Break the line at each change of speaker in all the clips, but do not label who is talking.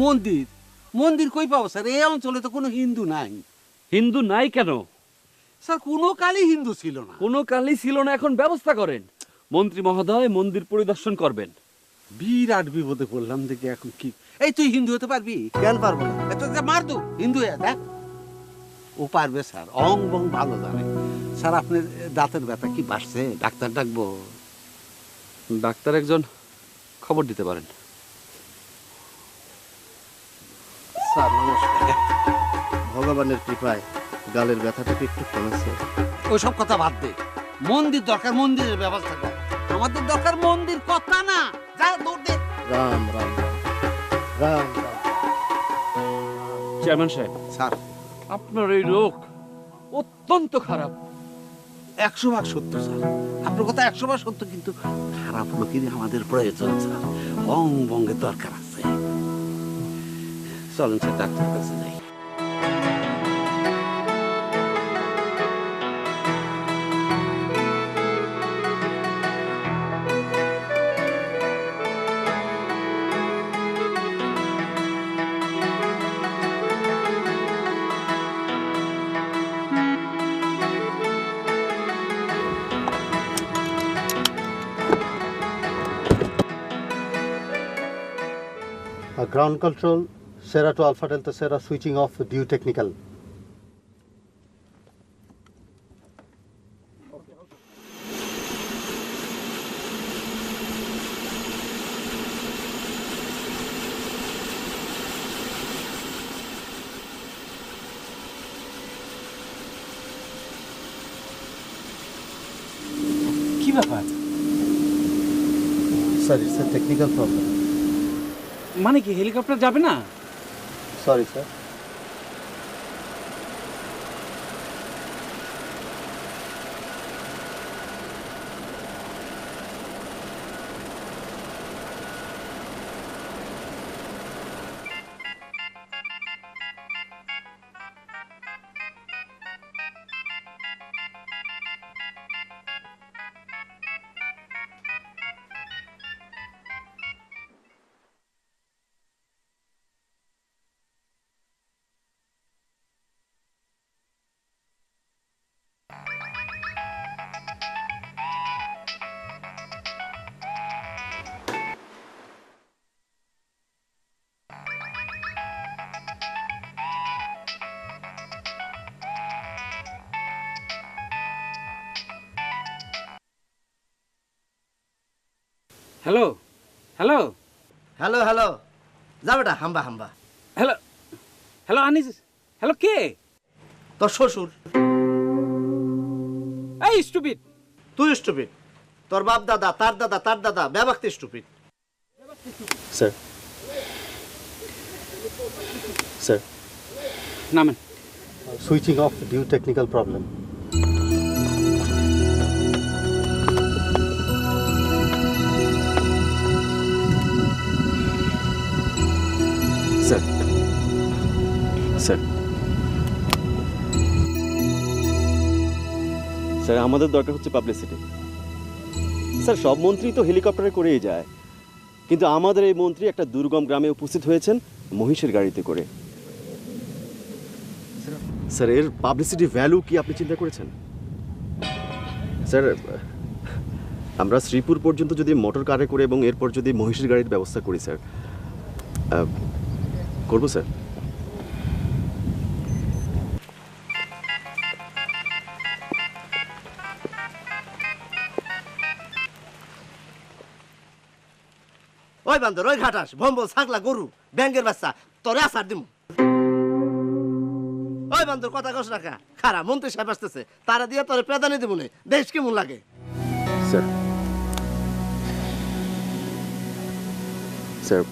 মন্দির। মন্দির কই পাবো স্যার? এই অঞ্চলে তো কোনো হিন্দু নাই।
হিন্দু নাই কেন?
স্যার কোনো কালই হিন্দু ছিল না।
কোনো কালই ছিল না এখন ব্যবস্থা করেন। মন্ত্রী মহোদয় মন্দির পরিদর্শন করবেন।
বিরাট বিপদে পড়লাম দেখি এখন কি। এই তুই হিন্দু হতে পারবি?
কেন পারব না?
এত মার দু হিন্দু হয়ে দেখ ও পারবে স্যার। অং বং ভালো জানে। স্যার আপনার দাঁতের ব্যথা কি বাড়ছে? ডাক্তার ডাকবো।
ডাক্তার একজন খবর দিতে পারেন।
ভগবানের কৃপায় গালের ব্যথাটাকে একটু কমেছে।
ওইসব কথা বাদ দে। মন্দির দরকার মন্দিরের ব্যবস্থা কর। আমাদের দরকার মন্দির কথা না। যা দৌড় দে।
রাম রাম রাম। রাম রাম।
চেয়ারম্যান সাহেব
স্যার।
আপনার এই রোগ অত্যন্ত খারাপ।
একশো ভাগ সত্য স্যার। আপনার কথা একশো ভাগ সত্য কিন্তু খারাপ লোকেরই আমাদের প্রয়োজন স্যার। অং বঙ্গের দরকার আছে। চলেন স্যার ডাক্তার কাছে যাই।
Uh, ground control, Sarah to Alpha Delta Sarah, switching off due technical.
কি ব্যাপার
Sir, it's a technical problem.
মানে কি হেলিকপ্টার যাবে না
sorry sir.
Hello hello
hello hello যা বেটা হাম্বা হাম্বা
হ্যালো হ্যালো আনিস হ্যালো কে
তোর শ্বশুর
এই স্টুপিড
তুই স্টুপিড তোর বাপ দাদা তার দাদা তার দাদা ব্যাবাক্তি স্টুপিড
Sir. Sir,
নামেন
switching off due technical problem.
Sir. Sir. Sir, আমাদের দরকার হচ্ছে পাবলিসিটি স্যার, সব মন্ত্রী তো হেলিকপ্টারে করেই যায়। কিন্তু আমাদের এই মন্ত্রী একটা দুর্গম গ্রামে উপস্থিত হয়েছেন মহিষের গাড়িতে করে। স্যার, এর পাবলিসিটি ভ্যালু কি আপনি চিন্তা করেছেন? স্যার, আমরা শ্রীপুর পর্যন্ত যদি মোটর কারে করে এবং এরপর যদি মহিষের গাড়ির ব্যবস্থা করি, স্যার করব স্যার।
ওই বান্দর ওই ঘাটাস ভম্বল ছাগলা গরু ব্যাঙ্গের বাচ্চা তোরে আসার দিমু। ওই বান্দর কথা কস রাখা খারা মন্ত্রী সাহেব আসতেছে। তারা দিয়ে তোরে প্রাধান্য দিব নে। দেশ কেমন লাগে?
স্যার। স্যার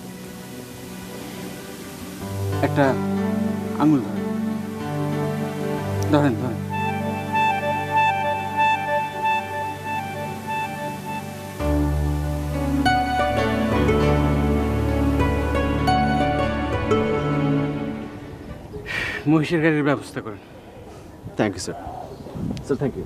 একটা আঙুল ধরেন। ধরেন ধরেন। মহিষের গাড়ির ব্যবস্থা করেন।
Thank you sir sir thank you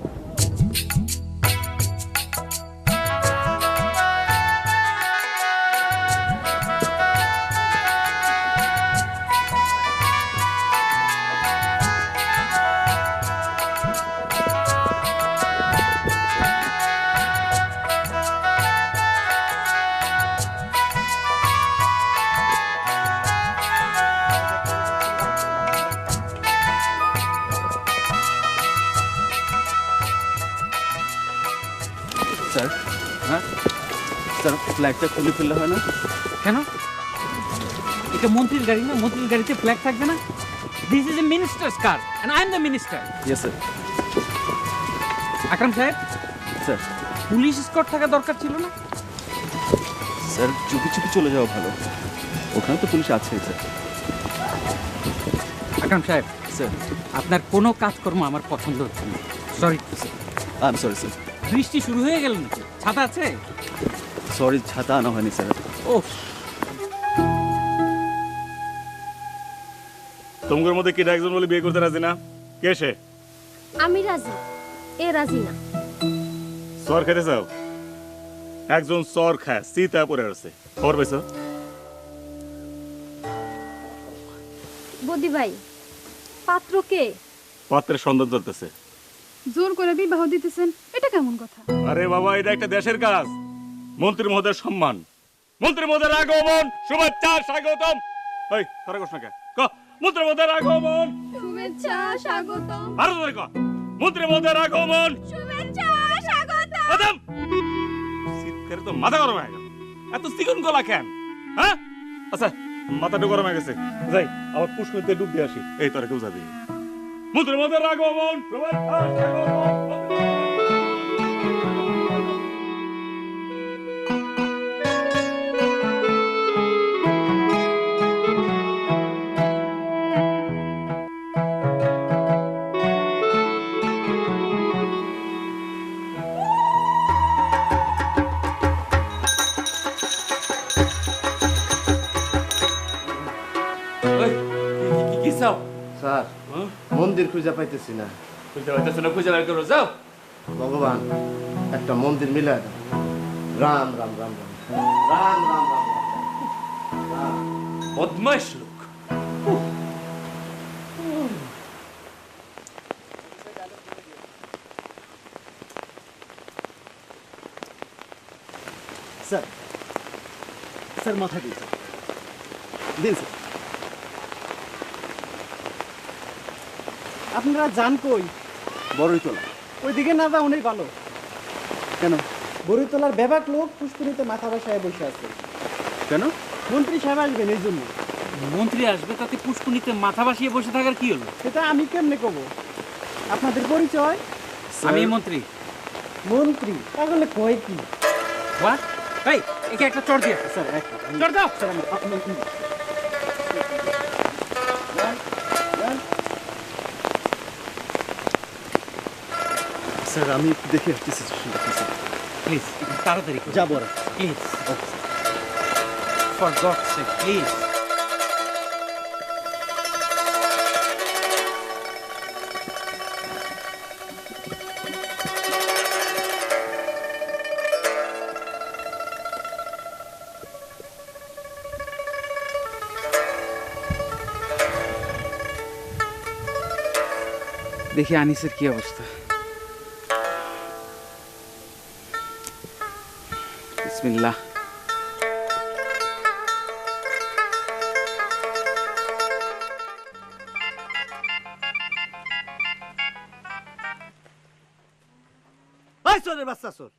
ফ্ল্যাগটা খুলে ফেললে হয় না?
কেন? এটা মন্ত্রীর গাড়ি না? মন্ত্রীর গাড়িতে ফ্ল্যাগ থাকবে না? This is a minister's car and I am the minister
yes sir
Akram Saheb?
Sir
police Scott থাকা দরকার ছিল না?
স্যার চুপি চুপি চলে যাওয়া ভালো। ওখানে তো পুলিশ আছেই স্যার
আকরাম সাহেব
স্যার
আপনার কোনো কাজকর্ম আমার পছন্দ হচ্ছে না। Sorry sir
I am sorry sir
বৃষ্টি শুরু হয়ে গেল নাকি? ছাতা আছে?
সরি ছাতা আনা হয়নি স্যার
ও
তোমার মধ্যে কেটা একজন বলে বিয়ে করতে রাজি না কে সে
আমি রাজি। এ রাজি না।
সর খেতে চাও একজন সর খায় সীতা পরে আছে খবর পেয়েছ
বদি ভাই পাত্র কে
পাত্রের সন্ধান চলতেছে
জোর করে বিবাহ দিতেছেন এটা কেমন কথা
আরে বাবা এটা একটা দেশের কাজ মন্ত্রী মহোদয়ের সম্মান। মন্ত্রী মহোদয়ের আগমন! শুভেচ্ছা স্বাগতম! এই তারা না কে? ক মন্ত্রী মহোদয়ের আগমন!
শুভেচ্ছা স্বাগতম!
আরও ধরে ক মন্ত্রী মহোদয়ের আগমন!
শুভেচ্ছা স্বাগতম!
আদম! শীতকালে তো মাথা গরম হয়ে গেল। এত চিকন গলা কেন? হ্যাঁ? আচ্ছা মাথাটা গরম হয়ে গেছে। যাই আবার পুষ্করিতে ডুব দিয়ে আসি। এই তোরা কেউ যাবি? মন্ত্রী মহোদয়ের আগমন! শুভেচ্ছা স্বাগতম!
চাও
স্যার মন্দির খুঁজে পাইতেছি না।
খুঁজে পাইতেছো না খুঁজে বের করো যাও।
ভগবান একটা মন্দির মিলে। রাম রাম রাম রাম রাম রাম রাম রাম।
বদমাইশ লোক।
স্যার স্যার মাথা দিন স্যার। দিন স্যার।
আপনারা যান কই?
বড়ই তোলা
ওইদিকে না যাওয়াই ভালো।
কেন?
বড়িতলার বেবাক লোক পুষ্করিতে মাথা বসায় বসে আছে।
কেন?
মন্ত্রী সাহেব আসবেন এই জন্য।
মন্ত্রী আসবে তাতে পুষ্কুনিতে মাথা ভাসিয়ে বসে থাকার কি হলো?
সেটা আমি কেমনে কব? আপনাদের পরিচয়?
আমি মন্ত্রী।
মন্ত্রী? তাহলে কয় কি?
হোয়াট এই একে একটা চড় দিয়ে
স্যার এক
চড় দাও।
স্যার
স্যার আমি একটু দেখে আসছি সিচুয়েশনটা কি স্যার।
প্লিজ তাড়াতাড়ি
যাব আর।
Please for God sake please দেখি আনিসের কি অবস্থা। বিসমিল্লাহ।
বাচ্চা চোর।